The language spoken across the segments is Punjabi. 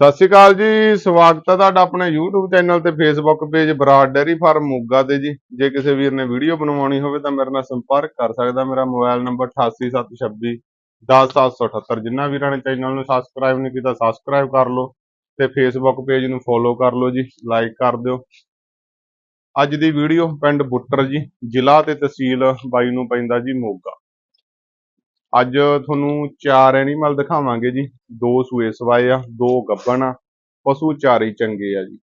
ਸਤਿ ਸ਼੍ਰੀ ਅਕਾਲ ਜੀ, ਸਵਾਗਤ ਹੈ ਤੁਹਾਡਾ ਆਪਣੇ YouTube ਚੈਨਲ ਤੇ Facebook page Brar dairy farm Moga ਤੇ ਜੀ। ਜੇ ਕਿਸੇ ਵੀਰ ਨੇ ਵੀਡੀਓ ਬਣਵਾਉਣੀ ਹੋਵੇ ਤਾਂ ਮੇਰੇ ਨਾਲ ਸੰਪਰਕ ਕਰ ਸਕਦਾ। ਮੇਰਾ ਮੋਬਾਈਲ ਨੰਬਰ 8876 10778 ਜਿਨ੍ਹਾਂ ਵੀਰਾਂ ਨੇ ਚੈਨਲ ਨੂੰ ਸਬਸਕ੍ਰਾਈਬ ਨਹੀਂ ਕੀਤਾ ਸਬਸਕ੍ਰਾਈਬ ਕਰ ਲਓ ਤੇ Facebook ਪੇਜ ਨੂੰ ਫੋਲੋ ਕਰ ਲਓ ਜੀ ਲਾਈਕ ਕਰ ਦਿਓ। ਅੱਜ ਦੀ ਵੀਡੀਓ ਪਿੰਡ ਬੁੱਟਰ ਜੀ, ਜ਼ਿਲ੍ਹਾ ਤੇ ਤਹਿਸੀਲ ਬਾਈ ਨੂੰ ਪੈਂਦਾ ਜੀ ਮੋਗਾ। ਅੱਜ ਤੁਹਾਨੂੰ ਚਾਰ ਐਨੀਮਲ ਦਿਖਾਵਾਂਗੇ ਜੀ। ਦੋ ਸੂਏ ਸਵਾਏ ਆ, ਦੋ ਗੱਬਣ ਆ, ਪਸ਼ੂ ਚਾਰੇ ਚੰਗੇ ਆ ਜੀ।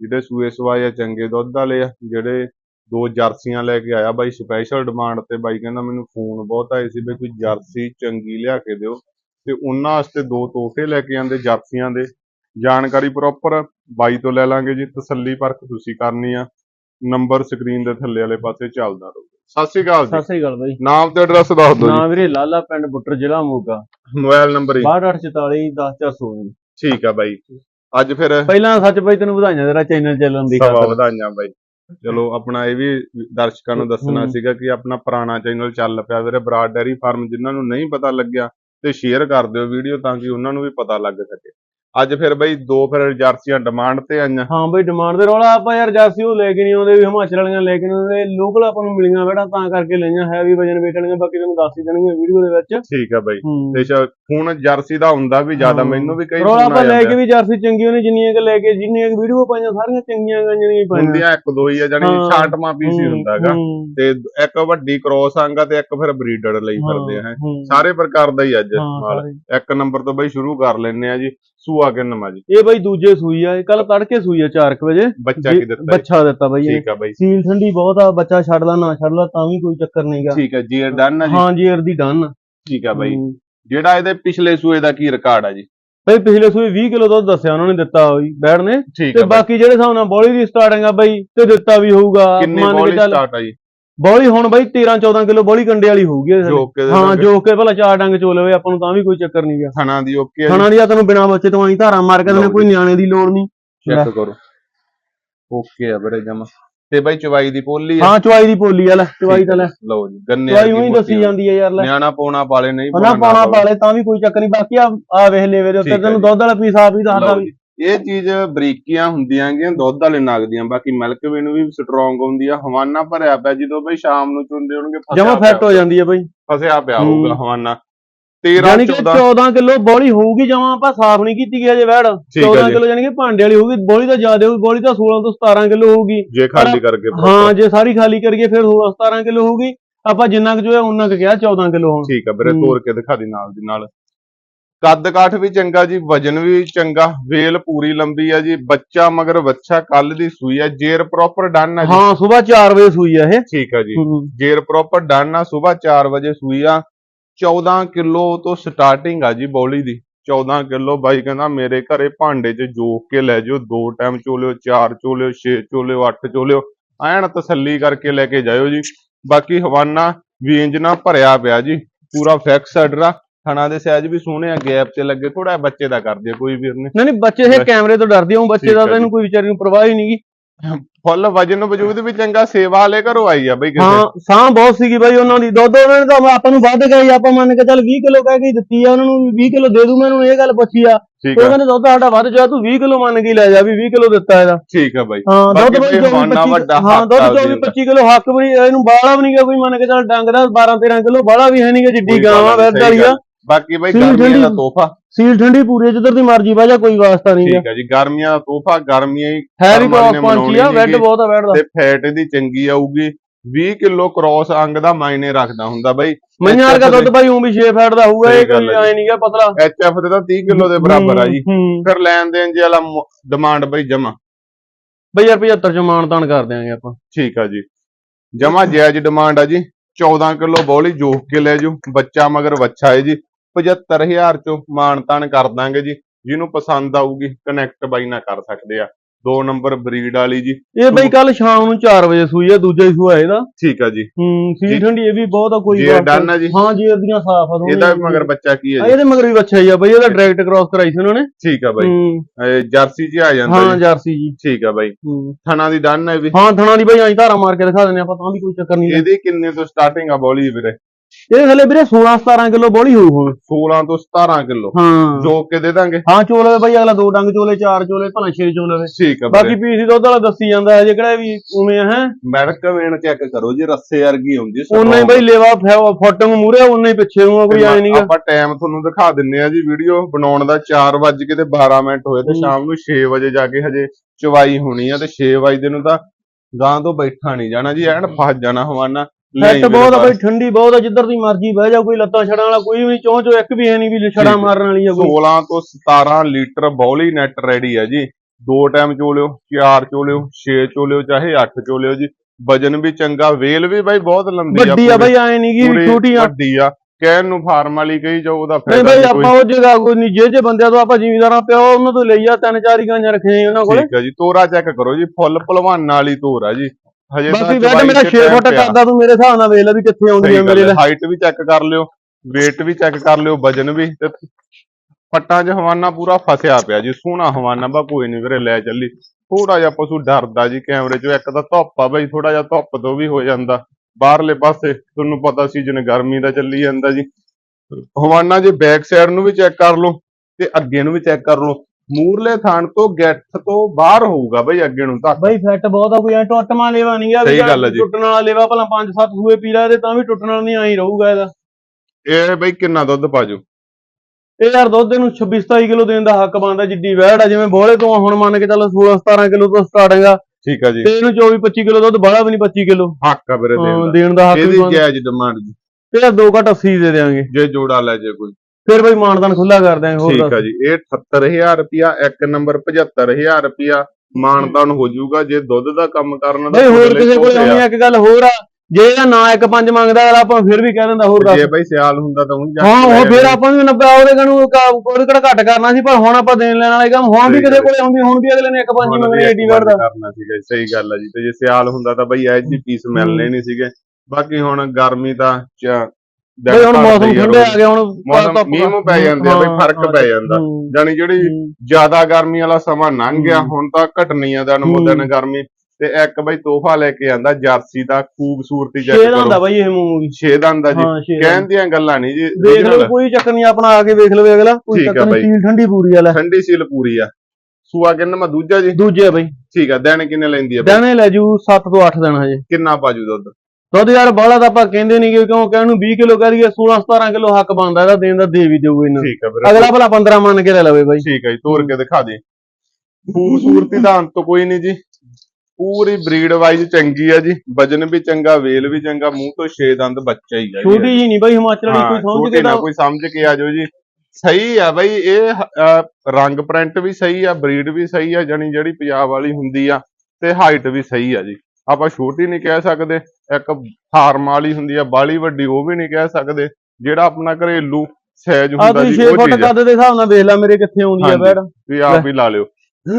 ਜਿਹੜੇ ਸੂਏ ਸਵਾਏ ਆ, ਚੰਗੇ ਦੁੱਧ ਵਾਲੇ ਆ, ਜਿਹੜੇ ਦੋ ਜਰਸੀਆਂ ਲੈ ਕੇ ਆਇਆ ਬਾਈ ਸਪੈਸ਼ਲ ਡਿਮਾਂਡ ਤੇ ਬਾਈ ਕਹਿੰਦਾ ਮੈਨੂੰ ਫੋਨ ਬਹੁਤ ਆਏ ਸੀ ਵੀ ਕੋਈ ਜਰਸੀ ਚੰਗੀ ਲਿਆ ਕੇ ਦਿਓ। ਤੇ ਉਹਨਾਂ ਵਾਸਤੇ ਦੋ ਤੋਹਫੇ ਲੈ ਕੇ ਆਂਦੇ ਜਰਸੀਆਂ ਦੇ। ਜਾਣਕਾਰੀ ਪ੍ਰੋਪਰ ਬਾਈ ਤੋਂ ਲੈ ਲਾਂਗੇ ਜੀ। ਤਸੱਲੀ ਪਰਖ ਤੁਸੀਂ ਕਰਨੀ ਆ। ਨੰਬਰ ਸਕਰੀਨ ਦੇ ਥੱਲੇ ਵਾਲੇ ਪਾਸੇ ਚੱਲਦਾ ਰਹੂਗਾ ਸਤਿ ਸ਼੍ਰੀ ਅਕਾਲ ਜੀ। ਸਤਿ ਸ੍ਰੀ ਅਕਾਲ ਬਾਈ। ਨਾਮ ਤੇ ਐਡਰੈਸ ਦੱਸ ਦਿਓ ਨਾਮ ਵੀਰੇ ਲਾਲਾ ਪਿੰਡ ਬੁੱਟਰ ਜ਼ਿਲ੍ਹਾ ਮੋਗਾ। ਮੋਬਾਈਲ ਨੰਬਰ ਹੀ 6844 10416 ਠੀਕ ਆ ਬਾਈ। ਅੱਜ ਫਿਰ ਪਹਿਲਾਂ ਸੱਚ ਬਾਈ ਤੈਨੂੰ ਵਧਾਈਆਂ ਤੇਰਾ ਚੈਨਲ ਚੱਲਣ ਦੀ ਸਵਾ ਵਧਾਈਆਂ ਬਾਈ। ਚਲੋ ਆਪਣਾ ਇਹ ਵੀ ਦਰਸ਼ਕਾਂ ਨੂੰ ਦੱਸਣਾ। ਸੀਗਾ ਕਿ ਆਪਣਾ ਪੁਰਾਣਾ ਚੈਨਲ ਚੱਲ ਪਿਆ ਵੀਰੇ ਬਰਾਡ ਡੈਰੀ ਫਾਰਮ ਜਿਨ੍ਹਾਂ ਨੂੰ ਨਹੀਂ ਪਤਾ ਲੱਗਿਆ ਤੇ ਸ਼ੇਅਰ ਕਰ ਦਿਓ ਵੀਡੀਓ ਤਾਂ ਕਿ ਉਹਨਾਂ ਨੂੰ ਵੀ ਪਤਾ ਲੱਗ ਸਕੇ। ਅੱਜ ਫਿਰ ਬਾਈ ਦੋ ਫਿਰ ਜਰਸੀਆਂ ਡਿਮਾਂਡ ਤੇ ਆਈਆਂ। ਹਾਂ ਬਾਈ ਡਿਮਾਂਡ ਦੇ ਰੌਲਾ ਆਪਾਂ ਯਾਰ ਜਰਸੀ ਉਹ ਲੈ ਕੇ ਨਹੀਂ ਆਉਂਦੇ ਵੀ ਹਿਮਾਚਲ ਵਾਲੀਆਂ ਲੈ ਕੇ ਨਹੀਂ ਆਉਂਦੇ ਲੋਕਲ ਆਪਾਂ ਨੂੰ ਮਿਲੀਆਂ ਬੇਟਾ ਤਾਂ ਕਰਕੇ ਲਈਆਂ ਹੈ ਵੀ ਵਜਨ ਵੇਚਣਗੇ ਬਾਕੀ ਤੈਨੂੰ ਦੱਸ ਹੀ ਦੇਣਗੇ ਵੀਡੀਓ ਦੇ ਵਿੱਚ। ਠੀਕ ਆ ਬਾਈ। ਤੇ ਹੁਣ ਜਰਸੀ ਦਾ ਹੁੰਦਾ ਵੀ ਜ਼ਿਆਦਾ। ਮੈਨੂੰ ਵੀ ਕਈ ਰੌਲਾ ਆ ਲੈ ਕੇ ਵੀ ਜਰਸੀ ਚੰਗੀ ਉਹਨੇ ਜਿੰਨੀਆਂ ਕਿ ਲੈ ਕੇ ਜਿੰਨੀਆਂ ਵੀਡੀਓ ਪਾਈਆਂ ਸਾਰੀਆਂ ਚੰਗੀਆਂ ਗਈਆਂ ਨਹੀਂ ਪਾਈਆਂ। ਹੁੰਦੀਆਂ ਇੱਕ ਦੋ ਹੀ ਆ ਜਾਨੀ ਹਾਂ। ਛਾਂਟਮਾ ਪੀਸ ਹੀ ਹੂੰ, ਹੁੰਦਾ ਹੈਗਾ। ਹੂੰ, ਤੇ ਇੱਕ ਵੱਡੀ ਕ੍ਰੋਸ ਆਂਗਾ ਤੇ ਇੱਕ ਫਿਰ ਬਰੀਡਰ ਲਈ ਫਿਰਦੇ ਆ ਸਾਰੇ ਪ੍ਰਕਾਰ ਦਾ ਹੀ ਅੱਜ ਮਾਲ। ਇੱਕ ਨੰਬਰ ਤੋਂ ਬਾਈ ਸ਼ੁਰੂ ਕਰ ਲੈਨੇ ਆ ਜੀ ਸੂਆ ਕਿੰਨਵਾ ਜੀ? ਇਹ ਬਾਈ ਦੂਜੇ ਸੂਈ ਆ ਕੱਲ ਤੜਕੇ ਸੂਈ ਆ 4 ਵਜੇ। ਬੱਚਾ ਕੀ ਦਿੱਤਾ? ਬੱਚਾ ਦਿੱਤਾ ਬਾਈ ਠੀਕ ਆ ਬਾਈ। ਸੀਲ ਠੰਡੀ ਬਹੁਤ ਆ ਬੱਚਾ ਛੱਡ ਲਾ ਨਾ ਛੱਡ ਲਾ ਤਾਂ ਵੀ ਕੋਈ ਚੱਕਰ ਨਹੀਂਗਾ ਠੀਕ ਹੈ ਜੀ ਡਨ ਆ ਜੀ। ਹਾਂ ਜੀ ਦੀ ਡਨ ਠੀਕ ਆ ਬਾਈ। ਜਿਹੜਾ ਇਹਦੇ ਪਿਛਲੇ ਸੂਏ ਦਾ ਕੀ ਰਿਕਾਰਡ ਆ ਜੀ? ਬਈ ਪਿਛਲੇ ਸੂਏ 20 ਕਿਲੋ ਦੁੱਧ ਦੱਸਿਆ ਉਹਨਾਂ ਨੇ ਦਿੱਤਾ ਹੋਈ ਬੈੜ ਨੇ। ਤੇ ਬਾਕੀ ਜਿਹੜੇ ਹਿਸਾਬ ਨਾਲ ਬੋਲੀ ਦੀ ਸਟਾਰਟਿੰਗ ਆ ਬਈ ਤੇ ਦਿੱਤਾ ਵੀ ਹੋਊਗਾ। ਕਿੰਨੀ ਮੰਨ ਕੇ ਬੋਲੀ ਚੱਲ ਸਟਾਰਟ ਆ ਜੀ? ਬੋਲੀ ਹੁਣ ਬਈ 13 14 ਕਿਲੋ ਬੋਲੀ ਕੰਡੇ ਵਾਲੀ ਹੋਊਗੀ ਹਾਂ ਜੋ ਕੇ ਭਲਾ ਚਾਰ ਡੰਗ ਚੋਲੇ ਹੋਏ ਆਪਾਂ ਨੂੰ ਤਾਂ ਵੀ ਕੋਈ ਚੱਕਰ ਨਹੀਂਗਾ ਥਣਾ ਦੀ ਓਕੇ ਆ ਖਾਣਾ ਦੀ ਆ ਤੈਨੂੰ ਬਿਨਾ ਬੱਚੇ ਤੋਂ ਆਈ ਧਾਰਾ ਮਾਰ ਕੇ ਤੈਨੂੰ ਕੋਈ ਨਿਆਣੇ ਦੀ ਲੋੜ ਨਹੀਂ ਚੈੱਕ ਕਰੋ। ਓਕੇ ਆ ਵੀਰੇ ਜਮਾ। ਤੇ ਬਾਈ ਚਵਾਈ ਦੀ ਪੋਲੀ ਆ ਹਾਂ ਚਵਾਈ ਦੀ ਪੋਲੀ ਆ ਲੈ ਚਵਾਈ ਤਾਂ ਲੈ ਲਓ ਜੀ ਗੰਨੇ ਚਵਾਈ ਉਹੀ ਦੱਸੀ। ਜਾਂਦੀ ਆ ਯਾਰ ਲੈ ਨਿਆਣਾ ਪੋਣਾ ਪਾਲੇ ਨਹੀਂ ਹਨਾ ਪਾਉਣਾ ਪਾਉਣਾ ਪਾਲੇ। ਤਾਂ ਵੀ ਕੋਈ ਚੱਕਰ ਨਹੀਂ ਬਾਕੀ ਆ ਆ ਵੇਖ ਲੈ ਵੇ ਉੱਤੇ ਤੈਨੂੰ। ਦੁੱਧ ਵਾਲਾ ਪੀਸ ਆ ਵੀ ਦੱਸਦਾ ਵੀ। ਇਹ ਚੀਜ਼ ਬਰੀਕੀਆਂ ਹੁੰਦੀਆਂ ਗੀਆਂ ਦੁੱਧ ਵਾਲੇ ਨਗ ਦੀਆਂ ਬਾਕੀ ਮਿਲਕ ਵੀ ਨੂੰ ਵੀ ਸਟਰੋਂਗ ਹੁੰਦੀ ਆ ਹਵਾਨਾ ਭਰਿਆ ਪਿਆ ਜਦੋਂ ਬਈ ਸ਼ਾਮ ਨੂੰ ਚੁੰਦੇ ਹੋਣਗੇ ਫਸਿਆ ਜਮਾ ਫਿੱਟ ਹੋ ਜਾਂਦੀ ਆ ਬਈ ਫਸਿਆ ਪਿਆ ਹੂੰ। ਹੋਊਗਾ ਹਵਾਨਾ 13 ਯਾਨੀ ਕਿ 14 14 ਕਿਲੋ ਬੋਲੀ ਹੋਊਗੀ ਜਮਾ ਆਪਾਂ ਸਾਫ਼ ਨਹੀਂ ਕੀਤੀ ਗਈ ਅਜੇ ਵੈੜ। ਠੀਕ ਆ 14 ਜੀ। ਕਿਲੋ ਯਾਨੀ ਕਿ ਭਾਂਡੇ ਵਾਲੀ ਹੋਊਗੀ ਬੋਲੀ ਤਾਂ ਜ਼ਿਆਦਾ ਹੋਊਗੀ ਬੋਲੀ ਤਾਂ 16 ਤੋਂ 17 ਕਿਲੋ ਹੋਊਗੀ। ਜੇ ਖਾਲੀ ਕਰਕੇ ਹਾਂ ਜੇ ਸਾਰੀ ਖਾਲੀ ਕਰੀਏ ਫਿਰ 16 17 ਕਿਲੋ ਹੋਊਗੀ। ਆਪਾਂ ਜਿੰਨਾ ਕੁ ਜੋ ਹੈ ਉਹਨਾਂ ਕੁ ਕਿਹਾ 14 ਕਿਲੋ ਹੁਣ। ਠੀਕ ਆ ਵੀਰੇ। ਤੋੜ ਕੇ ਦਿਖਾ ਦੀ ਨਾਲ ਦੀ ਨਾਲ। ਕੱਦ ਕਾਠ ਵੀ ਚੰਗਾ ਜੀ ਵਜਨ ਵੀ ਚੰਗਾ ਵੇਲ ਪੂਰੀ ਲੰਬੀ ਆ ਜੀ ਬੱਚਾ ਮਗਰ ਬੱਚਾ ਕੱਲ ਦੀ ਸੂਈ ਆ ਜੇਰ ਪ੍ਰੋਪਰ ਡਨ ਆ ਜੀ। ਹਾਂ ਸਵੇਰ 4 ਵਜੇ ਸੂਈ ਆ ਇਹ। ਠੀਕ ਆ ਜੀ। ਜੇਰ ਪ੍ਰੋਪਰ ਡਨ ਆ ਸਵੇਰ 4 ਵਜੇ ਸੂਈ ਆ। 14 ਕਿਲੋ ਤੋਂ ਸਟਾਰਟਿੰਗ ਆ ਜੀ ਬੌਲੀ ਦੀ। 14 ਕਿਲੋ ਬਾਈ ਕਹਿੰਦਾ ਮੇਰੇ ਘਰੇ ਭਾਂਡੇ 'ਚ ਜੋਕ ਕੇ ਲੈ ਜਾਓ ਦੋ ਟਾਈਮ ਚੋਲਿਓ ਚਾਰ ਚੋਲਿਓ ਛੇ ਚੋਲਿਓ ਅੱਠ ਚੋਲਿਓ ਐਨ ਤਸੱਲੀ ਕਰਕੇ ਲੈ ਕੇ ਜਾਇਓ ਜੀ। ਬਾਕੀ ਹਵਾਨਾ ਵੇਂਜ ਨਾਲ ਭਰਿਆ ਪਿਆ ਜੀ ਪੂਰਾ ਫਿਕਸ ਆ। ਥਣਾ ਦੇ ਸਾਈਜ਼ ਵੀ ਸੋਹਣੇ ਆ ਗੈਪ ਤੇ ਲੱਗੇ ਥੋੜਾ ਬੱਚੇ ਦਾ ਕਰ ਦਿਓ ਕੋਈ ਵੀਰ ਨੇ। ਨਹੀਂ ਨਹੀਂ ਬੱਚੇ ਇਹ ਕੈਮਰੇ ਤੋਂ ਡਰਦੇ ਹੋ ਬੱਚੇ ਦਾ ਤਾਂ ਇਹਨੂੰ ਕੋਈ ਵਿਚਾਰੀ ਨੂੰ ਪਰਵਾਹ ਹੀ ਨਹੀਂਗੀ ਫੁੱਲ ਵਜਨ ਵਜੂਦ ਵੀ ਚੰਗਾ ਸੇਵਾ ਵਾਲੇ ਘਰੋਂ ਆਈ ਆ ਬਈ ਕਿਸੇ ਹਾਂ ਸਾਹ ਬਹੁਤ ਸੀਗੀ ਬਾਈ ਉਹਨਾਂ ਦੀ। ਦੁੱਧ ਉਹਨਾਂ ਨੇ ਤਾਂ ਆਪਾਂ ਨੂੰ ਵੱਧ ਗਈ ਆਪਾਂ ਮੰਨ ਕੇ ਚੱਲ 20 ਕਿਲੋ ਕਹਿ ਕੇ ਦਿੱਤੀ ਆ ਉਹਨਾਂ ਨੂੰ ਵੀ 20 ਕਿਲੋ ਦੇ ਦੂੰ ਮੈਂ ਉਹਨੂੰ ਇਹ ਗੱਲ ਪੁੱਛੀ ਆ। ਠੀਕ ਉਹ ਆ। ਕਹਿੰਦੇ ਦੁੱਧ ਸਾਡਾ ਵੱਧ ਜਾ ਤੂੰ 20 ਕਿਲੋ ਮੰਨ ਕੇ ਲੈ ਜਾ ਵੀ 20 ਕਿਲੋ ਦਿੱਤਾ ਇਹਦਾ। ਠੀਕ ਆ ਬਾਈ। ਹਾਂ ਦੁੱਧ ਬਾਈ 24 ਵੱਡਾ ਹਾਂ ਹੱਕ ਦੁੱਧ ਆ 24 ਉਹਦਾ। 25 ਕਿਲੋ ਹੱਕ ਵੀ ਇਹਨੂੰ ਬਾਲਾ ਵੀ ਨਹੀਂਗਾ ਕੋਈ ਮੰਨ ਕੇ ਚੱਲ ਡੰਗ ਦਾ 12 13 ਕਿਲੋ ਬਾਲਾ ਵੀ ਹੈ ਨਹੀਂਗਾ ਜਿੱਡੀ ਗਾਂ ਆ ਵਾਲੀ ਆ। ਗੱਲ। ਬਾਕੀ ਬਈ ਸੀਲ ਗਰਮੀਆਂ ਦਾ ਠੰਡੀ- ਤੋਹਫਾ। ਸੀਲ ਠੰਡੀ ਪੂਰੀ ਜਿੱਧਰ ਦੀ ਮਰਜ਼ੀ ਬਾਜਾ ਕੋਈ ਵਾਸਤਾ ਨਹੀਂਗਾ ਠੀਕ ਹੈ ਜੀ ਗਰਮੀਆਂ ਦਾ ਤੋਹਫਾ ਗਰਮੀਆਂ ਹੀ ਹੈ ਵੀ ਨੇ ਪੰਚੀ ਆ ਵੈਡ। ਬਹੁਤ ਆ ਵੈਡ ਦਾ। ਤੇ ਫੈਟ ਇਹਦੀ ਚੰਗੀ ਆਊਗੀ। 20 ਕਿਲੋ ਕ੍ਰੋਸ ਅੰਗ ਦਾ ਮਾਇਨੇ ਰੱਖਦਾ ਹੁੰਦਾ ਬਈ। ਮਈਆਂ ਵਰਗਾ ਦੁੱਧ ਬਾਈ ਉਂ ਵੀ 6 ਫੈਟ ਦਾ ਹੋਊਗਾ ਸਹੀ ਇਹ ਗੱਲ ਕੋਈ ਹੈ ਐ ਨਹੀਂਗਾ ਪਤਲਾ। ਐਚਐਫ ਦੇ ਤਾਂ 30 ਕਿਲੋ ਦੇ ਬਰਾਬਰ ਆ ਜੀ। ਹੂੰ। ਫਿਰ ਲੈਣ ਦੇਣ ਜੀ ਵਾਲਾ ਡਿਮਾਂਡ ਬਈ ਜਮਾ। ਬਈ ਯਾਰ 75 ਚ ਮਾਨ ਤਾਨ ਕਰ ਦਿਆਂਗੇ ਆਪਾਂ। ਠੀਕ ਆ ਜੀ। ਜਮਾ ਜਾਇਜ਼ ਡਿਮਾਂਡ ਆ ਜੀ। 14 ਕਿਲੋ ਬੋਲੀ ਜੋਖ ਕੇ ਲੈ ਜਾਓ। ਬੱਚਾ ਮਗਰ ਬੱਚਾ ਹੈ ਜੀ। 75000 ਚੋਂ ਮਾਨ ਤਾਨ ਕਰ ਦਾਂਗੇ ਜੀ। ਜਿਹਨੂੰ ਪਸੰਦ ਆਊਗੀ ਕਨੈਕਟ ਬਾਈ ਨਾਲ ਕਰ ਸਕਦੇ ਆ। ਦੋ ਨੰਬਰ ਬਰੀਡ ਵਾਲੀ ਜੀ। ਇਹ ਬਈ ਕੱਲ ਸ਼ਾਮ ਨੂੰ 4 ਵਜੇ ਸੂਈ ਆ ਦੂਜਾ ਹੀ ਸੂਆ ਇਹਦਾ। ਠੀਕ ਆ ਜੀ। ਹੂੰ। ਸੀਲ ਠੰਡੀ ਇਹ ਵੀ ਬਹੁਤ ਆ ਕੋਈ ਜੇ ਵਾਸਤਾ ਡਨ ਆ ਜੀ। ਹਾਂ ਜੀ ਇਹਦੀਆਂ ਸਾਫ਼ ਆ। ਇਹਦਾ ਵੀ ਮਗਰ ਬੱਚਾ ਕੀ ਹੈ ਜੀ? ਇਹਦੇ ਮਗਰ ਵੀ ਬੱਚਾ ਹੀ ਆ ਬਈ ਇਹਦਾ ਡਾਇਰੈਕਟ ਕ੍ਰਾਸ ਕਰਾਈ ਸੀ ਉਹਨਾਂ ਨੇ। ਠੀਕ ਆ ਬਾਈ। ਜਰਸੀ ਜੀ ਆ ਜਾਂਦਾ ਹਾਂ ਜਰਸੀ ਜੀ। ਠੀਕ ਆ ਬਾਈ। ਹੂੰ। ਥਣਾ ਦੀ ਡਨ ਹੈ ਵੀ। ਹਾਂ ਥਣਾ ਦੀ ਬਈ ਐਂ ਧਾਰਾ ਮਾਰ ਕੇ ਦਿਖਾ ਦਿੰਦੇ ਆਪਾਂ ਤਾਂ ਵੀ ਕੋਈ ਚੱਕਰ ਨਹੀਂ ਇਹਦੀ ਕਿੰਨੇ ਤੋਂ ਸਟਾਰਟਿੰਗ ਆ ਬੋਲੀ ਵੀਰੇ? ਇਹਦੇ ਥੱਲੇ ਵੀਰੇ 16 17 ਕਿਲੋ ਬੋਲੀ ਹੋਊ ਹੁਣ। 16 ਤੋਂ 17 ਕਿਲੋ। ਹਾਂ। ਜੋ ਕੇ ਦੇ ਦਾਂਗੇ। ਹਾਂ ਚੋਲੇ ਬਾਈ ਅਗਲਾ ਦੋ ਡੰਗ ਚੋਲੇ ਚਾਰ ਚੋਲੇ ਭਲਾ ਛੇ ਚੋਲੇ ਠੀਕ ਆ ਬਾਕੀ ਪੀਸੀ ਦੁੱਧ ਵਾਲਾ ਦੱਸੀ ਜਾਂਦਾ ਹੈ ਜਿਹੜਾ ਵੀ ਉਵੇਂ ਹੈ। ਮੈਡਕ ਵੇਣ ਚੈੱਕ ਕਰੋ ਜੀ ਰੱਸੇ ਵਰਗੀ ਹੁੰਦੀ ਉਨਾ ਹੀ ਬਾਈ ਲੇਵਾ ਫੋਟੋ ਨੂੰ ਮੂਰੇ ਉਨਾ ਹੀ ਪਿੱਛੇ ਨੂੰ ਕੋਈ ਆਏ ਨਹੀਂਗਾ ਆਪਾਂ ਟਾਈਮ ਤੁਹਾਨੂੰ ਦਿਖਾ ਦਿੰਨੇ ਆ ਜੀ ਵੀਡੀਓ ਬਣਾਉਣ ਦਾ 4 ਵਜ ਤੇ 12 ਮਿੰਟ ਹੋਏ ਤੇ। ਸ਼ਾਮ ਨੂੰ 6 ਵਜੇ ਜਾ ਕੇ ਹਜੇ ਚਵਾਈ ਹੋਣੀ ਆ ਤੇ 6 ਵਜੇ ਨੂੰ ਤਾਂ ਗਾਂ ਤੋਂ ਬੈਠਾ ਨਹੀਂ ਜਾਣਾ ਜੀ ਐਨ ਫਸ ਜਾਣਾ ਹਵਾਨਾ। ਫੈਟ ਬਹੁਤ ਆ ਬਾਈ ਠੰਡੀ ਬਹੁਤ ਆ ਜਿੱਧਰ ਦੀ ਮਰਜ਼ੀ ਬਹਿ ਜਾ ਕੋਈ ਲੱਤਾਂ ਛੜਾਂ ਵਾਲਾ ਕੋਈ ਵੀ ਚੋਂ ਚੋ ਇੱਕ ਵੀ ਹੈ ਨਹੀਂ ਵੀ ਛੜਾ। ਮਾਰਨ ਵਾਲੀ ਆ ਕੋਈ। 16 ਤੋਂ 17 ਲੀਟਰ ਬੌਲੀ ਨੈਟ ਰੈਡੀ ਆ ਜੀ। ਦੋ ਟਾਈਮ ਚੋਲਿਓ ਚਾਰ ਚੋਲਿਓ 6 ਚੋਲਿਓ ਚਾਹੇ 8 ਚੋਲਿਓ ਜੀ। ਵਜਨ ਵੀ ਚੰਗਾ ਵੇਲ ਵੀ ਬਾਈ ਬਹੁਤ ਲੰਬੀ ਆ ਵੱਡੀ ਆ ਬਾਈ ਐ ਨਹੀਂ ਕਿ ਛੋਟੀ ਆ। ਵੱਡੀ ਆ। ਕਹਿਣ ਨੂੰ ਫਾਰਮ ਵਾਲੀ ਕਹੀ ਜਾਓ ਉਹਦਾ ਫਾਇਦਾ ਬਾਈ ਨਹੀਂ ਕੋਈ। ਆਪਾਂ ਉਹ ਜਗ੍ਹਾ ਕੋਈ ਨਹੀਂ ਜੇ ਜੇ ਬੰਦਿਆਂ ਤੋਂ ਆਪਾਂ ਜ਼ਿਮੀਦਾਰਾਂ ਪਿਆ ਉਹਨਾਂ ਤੋਂ ਲਈ ਆ ਤਿੰਨ ਚਾਰ ਹੀ ਗਾਂਆਂ ਰੱਖੀਆਂ ਉਹਨਾਂ ਕੋਲੇ। ਠੀਕ ਆ ਜੀ ਤੋਰਾ ਚੈੱਕ ਕਰੋ ਜੀ ਫੁੱਲ ਭਲਵਾਨਾਂ ਵਾਲੀ ਤੋਰ ਆ ਜੀ। ਹਜੇ ਬਾਕੀ ਵੈਟ ਮੇਰਾ 6 ਫੁੱਟ ਕਰਦਾ ਤੂੰ ਮੇਰੇ ਹਿਸਾਬ ਨਾਲ ਵੇਖ ਲੈ ਵੀ ਕਿੱਥੇ ਆਉਂਦੀ ਆ ਮੇਰੇ ਲਈ। ਹਾਈਟ ਵੀ ਚੈੱਕ ਕਰ ਲਿਓ weight ਵੀ ਚੈੱਕ ਕਰ ਲਿਓ ਵਜਨ ਵੀ ਤੇ ਪੱਟਾਂ 'ਚ ਹਵਾਨਾ ਪੂਰਾ ਫਸਿਆ ਪਿਆ ਜੀ ਸੋਹਣਾ ਹਵਾਨਾ ਬਾ ਕੋਈ ਨਹੀਂ ਵੀਰੇ ਲੈ ਚੱਲੀ। ਥੋੜਾ ਜਿਹਾ ਪਸ਼ੂ ਡਰਦਾ ਜੀ ਕੈਮਰੇ 'ਚੋਂ ਇੱਕ ਤਾਂ ਧੁੱਪ ਆ ਬਈ ਥੋੜਾ ਜਿਹਾ ਧੁੱਪ ਤੋਂ ਵੀ ਹੋ ਜਾਂਦਾ। ਬਾਹਰਲੇ ਪਾਸੇ ਤੁਹਾਨੂੰ ਪਤਾ ਸੀਜ਼ਨ ਗਰਮੀ ਦਾ ਚੱਲੀ ਜਾਂਦਾ ਜੀ। ਹਵਾਨਾ ਜੇ ਬੈਕ ਸਾਈਡ ਨੂੰ ਵੀ ਚੈੱਕ ਕਰ ਲਓ ਤੇ ਅੱਗੇ ਨੂੰ ਵੀ ਚੈੱਕ ਕਰ ਲਓ। ਮੂਰਲੇ ਥਾਣ ਤੋਂ ਗੱਠ ਤੋਂ ਬਾਹਰ ਹੋਊਗਾ ਬਈ ਅੱਗੇ ਨੂੰ ਤੱਕ ਬਾਈ ਫਿੱਟ ਬਹੁਤ ਆ ਕੋਈ ਐ ਟੁੱਟਮਾ ਲੇਵਾ ਨਹੀਂ ਆ ਸਹੀ ਗੱਲ ਆ ਜੀ। ਟੁੱਟਣ ਵਾਲਾ ਲੇਵਾ ਭਲਾ 5-7 ਸੂਏ ਪੀ ਲੈ ਤੇ ਵੀ ਟੁੱਟਣ ਵਾਲਾ ਨਹੀਂ ਆਈ ਰਹੂਗਾ ਇਹਦਾ। ਇਹ ਬਈ ਕਿੰਨਾ ਦੁੱਧ ਪਾਜੂ? ਇਹ ਯਾਰ ਦੁੱਧ ਨੂੰ 26-27 ਕਿਲੋ ਦੇਣ ਦਾ ਹੱਕ ਬਣਦਾ ਜਿੱਡੀ ਵੈੜ ਆ ਜਿਵੇਂ ਬੋਲੇ ਤੋਂ ਹੁਣ ਮੰਨ ਕੇ ਚੱਲ 16-17 ਕਿਲੋ ਤੋਂ ਸਟਾਰਟਿੰਗ ਆ ਠੀਕ ਆ ਜੀ। ਤੇ ਇਹਨੂੰ 24-25 ਕਿਲੋ ਦੁੱਧ ਬਾਹਲਾ ਵੀ ਨਹੀਂ 25 ਕਿਲੋ। ਹੱਕ ਆ ਵੀਰੇ ਦੇਣ ਦਾ। ਦੇਣ ਦਾ ਹੱਕ ਵੀ ਇਹਦੀ ਬਣਦਾ। ਜਾਇਜ਼ ਡਿਮਾਂਡ ਜੀ। ਤੇ ਯਾਰ 2 ਘੱਟ 80 ਦੇ ਦੇਾਂਗੇ। ਜੇ ਜੋੜਾ ਲੈ ਜੇ ਕੋਈ। ਫਿਰ ਬਾਈ ਮਾਨਦਾਨ ਖੁੱਲਾ ਕਰ ਦਿਆਂਗੇ ਹੋਰ ਠੀਕ ਆ ਜੀ ਇਹ 78000 ਰੁਪਿਆ ਇੱਕ ਨੰਬਰ 75000 ਰੁਪਿਆ ਮਾਨਦਾਨ ਹੋ ਜਾਊਗਾ ਜੇ ਦੁੱਧ ਦਾ ਕੰਮ ਕਰਨ ਦਾ ਬਈ ਹੋਰ ਕਿਸੇ ਕੋਲ। ਆਉਣੀ ਇੱਕ ਗੱਲ ਹੋਰ ਆ ਜੇ ਇਹਦਾ ਨਾ ਇੱਕ ਪੰਜ ਮੰਗਦਾ ਅਗਲਾ ਆਪਾਂ ਫਿਰ ਵੀ ਕਹਿ ਦਿੰਦਾ ਹੋਰ ਦੱਸ। ਜੇ ਬਈ ਸਿਆਲ ਹੁੰਦਾ ਤਾਂ ਹੁਣ ਹਾਂ ਉਹ ਫਿਰ ਆਪਾਂ ਵੀ 90 ਉਹਦੇ ਕਨੂੰ ਉਹਦੇ ਕਿਹੜਾ ਘੱਟ ਕਰਨਾ ਸੀ ਪਰ ਹੁਣ ਆਪਾਂ ਦੇਣ ਲੈਣ ਵਾਲੇ ਕੰਮ ਹੁਣ ਵੀ ਕਿਸੇ ਕੋਲੇ ਆਉਂਦੀ ਹੁਣ ਵੀ ਅਗਲੇ ਨੇ ਇੱਕ ਪੰਜ ਹੀ ਮੰਗਣੇ ਏਡੀ ਵਾਰ ਦਾ। ਕਰਨਾ ਸੀਗਾ ਸਹੀ ਗੱਲ ਆ ਜੀ ਤੇ ਜੇ ਸਿਆਲ ਹੁੰਦਾ ਤਾਂ ਬਈ ਐਜ ਪੀਸ ਮਿਲਣੇ ਨਹੀਂ ਸੀਗੇ। ਬਾਕੀ ਹੁਣ ਗਰਮੀ ਦਾ ਚ ਦਿਨ ਬਈ ਹੁਣ ਮੌਸਮ ਠੰਡੇ। ਆ ਗਿਆ ਹੁਣ ਮੌਸਮ ਮੀਂਹ ਮੂੰਹ ਪੈ ਜਾਂਦੇ ਆ ਬਈ ਫ਼ਰਕ ਪੈ ਜਾਂਦਾ। ਜਾਨੀ ਜਿਹੜੀ। ਜ਼ਿਆਦਾ ਗਰਮੀ ਵਾਲਾ ਸਮਾਂ ਲੰਘ ਗਿਆ। ਹੁਣ ਤਾਂ ਘਟਣੀਆਂ ਦਾ ਹੂੰ। ਦਿਨ ਗਰਮੀ। ਤੇ ਇੱਕ ਬਈ ਤੋਹਫਾ ਲੈ ਕੇ ਆਂਦਾ ਜਰਸੀ ਦਾ ਖੂਬਸੂਰਤੀ ਚੈੱਕ ਛੇ ਦਾ ਹੁੰਦਾ ਕਰੋ ਬਾਈ ਇਹ ਮੂੰਹ ਵੀ ਛੇ ਦੰਦ ਦਾ ਜੀ। ਕਹਿਣ ਦੀਆਂ ਗੱਲਾਂ ਨਹੀਂ ਜੀ ਦੇਖ ਲਓ ਕੋਈ ਚੱਕਰ ਨਹੀਂ ਆਪਣਾ ਆ ਕੇ ਵੇਖ ਲਵੇ ਅਗਲਾ। ਕੋਈ ਚੱਕਰ। ਨਹੀਂ ਸੀਲ ਠੰਡੀ ਪੂਰੀ ਵਾਲਾ ਠੰਡੀ ਸੀਲ ਪੂਰੀ ਆ। ਸੂਆ ਕਿੰਨਾ ਮੈਂ ਦੂਜਾ ਜੀ? ਦੂਜੇ ਬਾਈ। ਠੀਕ ਆ ਦਿਨ ਕਿੰਨੇ ਲੈਂਦੀ ਆ? ਦਾਣੇ ਲੈ ਜੂ 7 ਤੋਂ 8 ਦਿਨ ਹਜੇ। ਕਿੰਨਾ ਪਾਜੂ ਦੁੱਧ? ਦੁੱਧ ਯਾਰ ਬਾਹਲਾ ਤਾਂ ਆਪਾਂ ਕਹਿੰਦੇ ਨਹੀਂ ਕਿਉਂ ਕਹਿਣ ਨੂੰ 20 ਕਿਲੋ ਕਹਿ ਦਈਏ 16 17 ਕਿਲੋ ਹੱਕ ਬਣਦਾ ਇਹਦਾ ਦੇਣ ਦਾ ਦੇ ਵੀ ਦਿਓ ਇਹਨਾਂ। ਠੀਕ ਆ ਵੀਰੇ। ਅਗਲਾ ਭਲਾ 15 ਮੰਨ ਕੇ ਲੈ ਲਵੇ ਬਾਈ। ਠੀਕ ਆ ਜੀ ਤੋਰ ਕੇ ਦਿਖਾ ਦੇ। ਖੂਬਸੂਰਤੀ ਦਾ ਅੰਤ ਕੋਈ ਨਹੀਂ ਜੀ। ਪੂਰੀ ਬਰੀਡ ਵਾਈਜ਼ ਚੰਗੀ ਆ ਜੀ ਵਜਨ ਵੀ ਚੰਗਾ ਵੇਲ ਵੀ ਚੰਗਾ ਮੂੰਹ ਤੋਂ ਛੇ ਦੰਦ ਬੱਚਾ ਹੀ ਆ ਛੋਟੀ ਜੀ ਨਹੀਂ ਬਾਈ ਹਿਮਾਚਲ ਵਾਲੀ ਹਾਂ, ਕੋਈ ਸਮਝ ਕੇ ਨਾ ਕੋਈ ਸਮਝ ਕੇ ਆ ਜਾਓ ਜੀ। ਸਹੀ ਆ ਬਈ ਇਹ ਰੰਗ ਪ੍ਰਿੰਟ ਵੀ ਸਹੀ ਆ ਬਰੀਡ ਵੀ ਸਹੀ ਆ ਜਾਨੀ ਜਿਹੜੀ ਪੰਜਾਬ ਵਾਲੀ ਹੁੰਦੀ ਆ ਤੇ ਹਾਈਟ ਵੀ ਸਹੀ ਆ ਜੀ। ਆਪਾਂ ਛੋਟੀ ਨਹੀਂ ਕਹਿ ਸਕਦੇ ਇੱਕ ਫਾਰਮ ਵਾਲੀ ਹੁੰਦੀ ਆ ਬਾਲੀ ਵੱਡੀ ਉਹ ਵੀ ਨਹੀਂ ਕਹਿ ਸਕਦੇ ਜਿਹੜਾ ਆਪਣਾ ਘਰੇਲੂ ਸਾਈਜ਼ ਆ ਹੁੰਦਾ ਤੁਸੀਂ ਜੀ 6 ਉਹ ਫੁੱਟ ਚੀਜ਼ ਆ। ਕੱਦ ਦੇ ਹਿਸਾਬ ਨਾਲ ਵੇਖ ਲੈ ਮੇਰੇ ਕਿੱਥੇ ਆਉਂਦੀ ਆ ਹਾਂਜੀ। ਬੈੜ ਤੁਸੀਂ ਆਪ ਹੀ ਲਾ ਲਿਓ।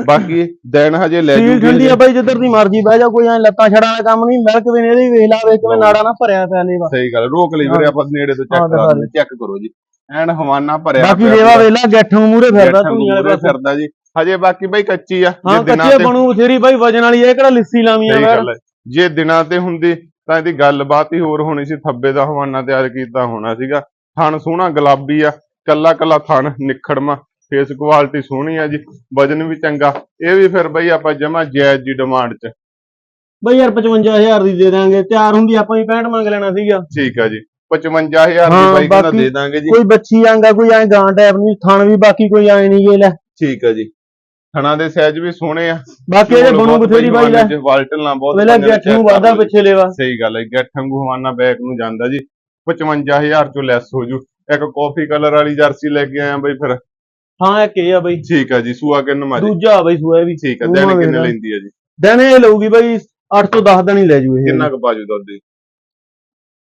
ਬਾਕੀ ਦਿਨ ਹਜੇ ਲੈ ਸੀਲ ਜੂਗੀ ਠੰਡੀ ਆ ਬਾਈ ਜਿੱਧਰ ਦੀ ਮਰਜ਼ੀ ਬਹਿ ਜਾ ਕੋਈ ਐ ਲੱਤਾਂ ਛੜਾਂ ਵਾਲਾ ਕੰਮ ਨਹੀਂ ਮਿਲਕ ਵੀ ਨੇ ਇਹਦੀ ਵੇਖ ਲਾ ਵੇਖ ਕਿਵੇਂ ਨਾੜਾ ਨਾ ਭਰਿਆ ਪਿਆ ਲੇਵਾ ਸਹੀ ਗੱਲ ਰੋਕ ਲਈ ਵੀਰੇ ਆਪਾਂ ਨੇੜੇ ਤੋਂ ਹਾਂ, ਚੈੱਕ ਕਰਾ ਦਿੰਦੇ ਚੈੱਕ ਕਰੋ ਜੀ। ਐਨ ਹਵਾਨਾ ਭਰਿਆ ਬਾਕੀ ਪਿਆ ਲੇਵਾ। ਵੇਖ ਲਾ ਮੂਰੇ ਫਿਰਦਾ ਤੂੰ ਵਾਲੇ ਮੂਹਰੇ ਪਾਸੇ। ਫਿਰਦਾ ਜੀ। ਹਜੇ ਬਾਕੀ ਬਈ ਕੱਚੀ ਆ ਹਾਂ ਜੇ ਦਿਨਾਂ ਕੱਚੇ ਤੇ ਬਣੂ ਬਥੇਰੀ ਬਾਈ ਵਜਨ ਵਾਲੀ ਇਹ ਕਿਹੜਾ ਲਿੱਸੀ ਲਾਵੀਂ ਆ ਸਹੀ ਬੈੜ ਗੱਲ ਹੈ। ਜੇ ਦਿਨਾਂ ਤੇ ਹੁੰਦੀ ਤਾਂ ਇਹਦੀ ਗੱਲਬਾਤ ਹੀ ਹੋਰ ਹੋਣੀ ਸੀ ਥੱਬੇ ਦਾ ਹਵਾਨਾ ਤਿਆਰ ਕੀਤਾ ਹੋਣਾ ਸੀਗਾ। ਥਣ ਸੋਹਣਾ ਗੁਲਾਬੀ ਆ ਕੱਲਾ ਕੱਲਾ ਥਣ ਨਿਖੜਮਾ ਫੇਸ ਕੁਆਲਿਟੀ ਸੋਹਣੀ ਆ ਜੀ ਵਜਨ ਵੀ ਚੰਗਾ। ਇਹ ਵੀ ਫਿਰ ਬਈ ਆਪਾਂ ਜਮਾ ਜਾਇਜ਼ ਦੀ ਡਿਮਾਂਡ 'ਚ। ਬਾਈ ਯਾਰ 55000 ਦੀ ਦੇ ਦਾਂਗੇ ਤਿਆਰ ਹੁੰਦੀ ਆਪਾਂ ਹੀ 65 ਮੰਗ ਲੈਣਾ ਸੀਗਾ। ਠੀਕ ਆ ਜੀ 55000 ਦੀ ਬਾਈ ਕਹਿੰਦਾ ਦੇ ਦਾਂਗੇ ਜੀ। ਕੋਈ ਬੱਚੀ ਆਂਗਾ ਕੋਈ ਐ ਗਾਂ ਟਾਈਪ ਨਹੀਂ ਥਣ ਵੀ ਬਾਕੀ ਕੋਈ ਐ ਨਹੀਂ ਗੇ ਲੈ। ਠੀਕ ਆ ਜੀ। ਥਣਾ ਦੇ ਸਾਈਜ਼ ਵੀ ਸੋਹਣੇ ਆ। ਬਾਕੀ ਇਹਦੇ ਬਣੂ ਬਥੇਰੀ ਬਾਈ ਲੈ। ਵਾਲਟਲਾਂ ਬਹੁਤ ਵੇਲਾ ਬੰਦੇ ਨੇ ਗੱਠ ਨੂੰ ਵਾਦਾ। ਪਿੱਛੇ ਲੇਵਾ। ਸਹੀ ਗੱਲ ਹੈ ਗੱਠ ਵਾਂਗੂ ਹਵਾਨਾ ਬੈਕ ਨੂੰ ਜਾਂਦਾ ਜੀ 55000 ਚੋਂ ਲੈਸ ਹੋ ਜੂ। ਇੱਕ ਕਾਫੀ ਕਲਰ ਵਾਲੀ ਜਰਸੀ ਲੈ ਕੇ ਆਇਆ ਬਈ ਫਿਰ। ਹਾਂ ਇੱਕ ਇਹ ਆ ਬਾਈ। ਠੀਕ ਆ ਜੀ ਸੂਆ ਕਿੰਨ ਮਾਰੀ? ਦੂਜਾ ਆ ਬਾਈ ਸੂਆ ਵੀ ਠੀਕ ਆ ਦਿਨ ਕਿੰਨੇ। ਲੈਂਦੀ ਆ ਜੀ? ਦਿਨ ਇਹ ਲਊਗੀ ਬਾਈ 8 ਤੋਂ 10 ਦਿਨ ਹੀ ਲੈ ਜੂ ਇਹ। ਕਿੰਨਾ ਕੁ ਬਾਜੂ ਦੁੱਧ ਦੀ?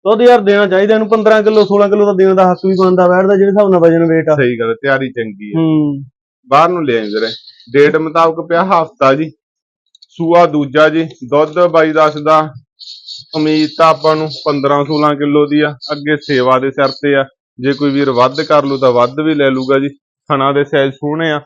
ਦੁੱਧ ਯਾਰ ਦੇਣਾ ਚਾਹੀਦਾ ਇਹਨੂੰ 15 ਕਿਲੋ 16 ਕਿਲੋ ਤਾਂ ਦੇਣ ਦਾ ਹੱਕ ਵੀ ਬਣਦਾ ਬੈਠਦਾ ਜਿਹੜੇ ਹਿਸਾਬ ਨਾਲ ਵਜਨ weight ਆ। ਸਹੀ ਗੱਲ ਤਿਆਰੀ ਚੰਗੀ ਹੈ। ਹੂੰ। ਬਾਹਰ ਨੂੰ ਲੈ ਆਂਦੇ ਰਹੇ ਡੇਟ ਮੁਤਾਬਕ ਪਿਆ ਹਫਤਾ ਜੀ। ਸੂਆ ਦੂਜਾ ਜੀ। ਦੁੱਧ ਬਾਈ ਦੱਸਦਾ ਉਮੀਦ ਤਾਂ ਆਪਾਂ ਨੂੰ 15 16 ਕਿਲੋ ਦੀ ਆ। ਅੱਗੇ ਸੇਵਾ ਦੇ ਸਿਰ ਤੇ ਆ। ਜੇ ਕੋਈ ਵੀਰ ਵੱਧ ਕਰ ਲੂ ਤਾਂ ਵੱਧ ਵੀ ਲੈ ਲੂਗਾ ਜੀ। ਥਣਾ ਦੇ ਸਾਈਜ਼ ਸੋਹਣੇ ਆ।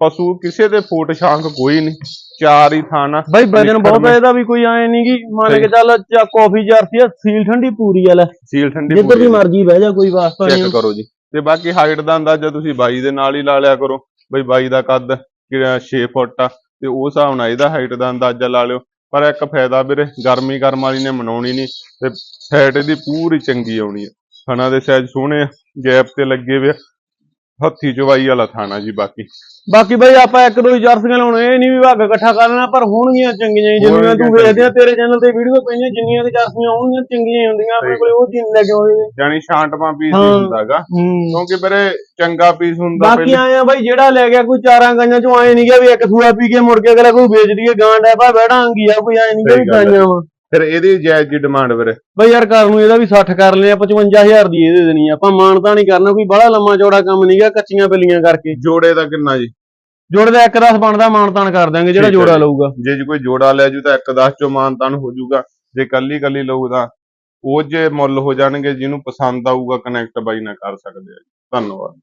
ਪਸ਼ੂ ਕਿਸੇ ਦੇ ਫੋਟ ਸ਼ਾਂਕ ਕੋਈ ਨਹੀਂ। ਚਾਰ ਹੀ ਥਾਣਾ ਬਾਈ ਵਜਨ ਬਹੁਤ ਹੈ ਇਹਦਾ ਵੀ ਕੋਈ ਐ ਨਹੀਂ ਕਿ ਮੰਨ ਕੇ ਚੱਲ ਚਾ ਕਾਫੀ ਜਰਸੀ ਆ ਸੀਲ ਠੰਡੀ ਪੂਰੀ ਆ ਲੈ ਸੀਲ ਠੰਡੀ ਜਿੱਧਰ ਦੀ ਮਰਜ਼ੀ ਬਹਿ ਜਾ ਕੋਈ ਵਾਸਤਾ ਨਹੀਂ। ਚੈੱਕ ਕਰੋ ਜੀ। ਤੇ ਬਾਕੀ ਹਾਈਟ ਦਾ ਅੰਦਾਜ਼ਾ ਤੁਸੀਂ ਬਾਈ ਦੇ ਨਾਲ ਹੀ ਲਾ ਲਿਆ ਕਰੋ। ਬਈ ਬਾਈ ਦਾ ਕੱਦ ਕਿਹੜਾ 6 ਫੁੱਟ ਆ, ਤੇ ਉਸ ਹਿਸਾਬ ਨਾਲ ਇਹਦਾ ਹਾਈਟ ਦਾ ਅੰਦਾਜ਼ਾ ਲਾ ਲਿਓ ਪਰ ਇੱਕ ਫਾਇਦਾ ਵੀਰੇ, ਗਰਮੀ ਗਰਮ ਵਾਲੀ ਨੇ ਮਨਾਉਣੀ ਨਹੀਂ, ਤੇ ਫੈਟ ਇਹਦੀ ਪੂਰੀ ਚੰਗੀ ਆਉਣੀ ਹੈ ਥਣਾ ਦੇ ਸਾਈਜ਼ ਸੋਹਣੇ ਗੈਪ ਤੇ ਲੱਗੇ ਵੇ ਆ। ਹੱਥੀ ਚਵਾਈ ਵਾਲਾ ਥਾਣਾ ਜੀ ਬਾਕੀ। ਬਾਕੀ ਬਾਈ ਆਪਾਂ ਇੱਕ ਦੋ ਹੀ ਜਰਸੀਆਂ ਲਾਉਣੇ ਇਹ ਨਹੀਂ ਵੀ ਭਾਗ ਇਕੱਠਾ ਕਰ ਲੈਣਾ ਪਰ ਹੋਣਗੀਆਂ ਚੰਗੀਆਂ ਹੀ ਜਿੰਨੀਆਂ ਤੂੰ ਹੋਣਗੀਆਂ ਵੇਖਦੇ ਆ ਤੇਰੇ ਚੈਨਲ ਤੇ ਵੀਡੀਓ ਪਈਆਂ ਜਿੰਨੀਆਂ ਤੇ ਜਰਸੀਆਂ ਆਉਣਗੀਆਂ ਚੰਗੀਆਂ ਹੀ ਹੁੰਦੀਆਂ ਆਪਣੇ ਕੋਲੇ ਉਹ ਚੀਜ਼ ਲੈ ਕੇ ਆਉਂਦੇ ਨੇ। ਜਾਨੀ ਛਾਂਟਵਾਂ ਪੀਸ ਹੀ ਹਾਂ। ਹੁੰਦਾਗਾ। ਹੂੰ। ਕਿਉਂਕਿ ਵੀਰੇ ਚੰਗਾ ਪੀਸ ਹੁੰਦਾ ਬਾਕੀ ਆਏ ਆ ਬਾਈ ਜਿਹੜਾ ਲੈ ਗਿਆ ਕੋਈ ਚਾਰਾਂ ਗਾਈਆਂ ਚੋਂ ਆਏ ਨਹੀਂ ਗਿਆ ਵੀ ਇੱਕ ਸੂਆ ਪੀ ਕੇ ਮੁੜ ਕੇ ਅਗਲਾ ਕੋਈ ਵੇਚ ਦਈਏ ਗਾਂ ਡੈਪਾ ਬੈੜਾ ਅੰਗੀ ਆ ਕੋਈ ਆਏ ਨਹੀਂ ਗਿਆ ਵੀ ਹੈ। ਗਾਈਆਂ ਵਾ। ਫਿਰ ਇਹਦੀ ਜਾਇਜ਼ ਜੀ ਡਿਮਾਂਡ ਵੀਰੇ। ਬਈ ਯਾਰ ਘਰ ਨੂੰ ਇਹਦਾ ਵੀ 60 ਕਰ ਲਿਆ 55000 ਦੀ ਇਹਦੇ ਦੇਣੀ ਆ। ਆਪਾਂ ਮਾਨਤਾ ਨਹੀਂ ਕਰਨਾ ਕੋਈ ਬੜਾ ਲੰਮਾ ਚੌੜਾ ਕੰਮ ਨਹੀਂਗਾ ਕੱਚੀਆਂ ਬਿੱਲੀਆਂ ਕਰਕੇ। ਜੋੜੇ ਦਾ ਕਿੰਨਾ ਜੀ? ਜੋੜੇ ਦਾ ਇੱਕ ਦਸ ਬਣਦਾ ਮਾਨਤਾਨ ਕਰ ਦਾਂਗੇ ਜਿਹੜਾ ਜੋੜਾ। ਲਊਗਾ। ਜੇ ਜੀ ਕੋਈ ਜੋੜਾ ਲੈ ਜੂ ਤਾਂ 1-10 ਚੋਂ ਮਾਨਤਾਨ ਹੋ ਜਾਊਗਾ ਜੇ ਕੱਲੀ ਕੱਲੀ ਲਊ ਤਾਂ ਉਹ ਜੇ ਮੁੱਲ ਹੋ ਜਾਣਗੇ ਜਿਹਨੂੰ ਪਸੰਦ ਆਊਗਾ ਕਨੈਕਟ ਬਾਈ ਨਾਲ ਕਰ ਸਕਦੇ ਆ ਧੰਨਵਾਦ।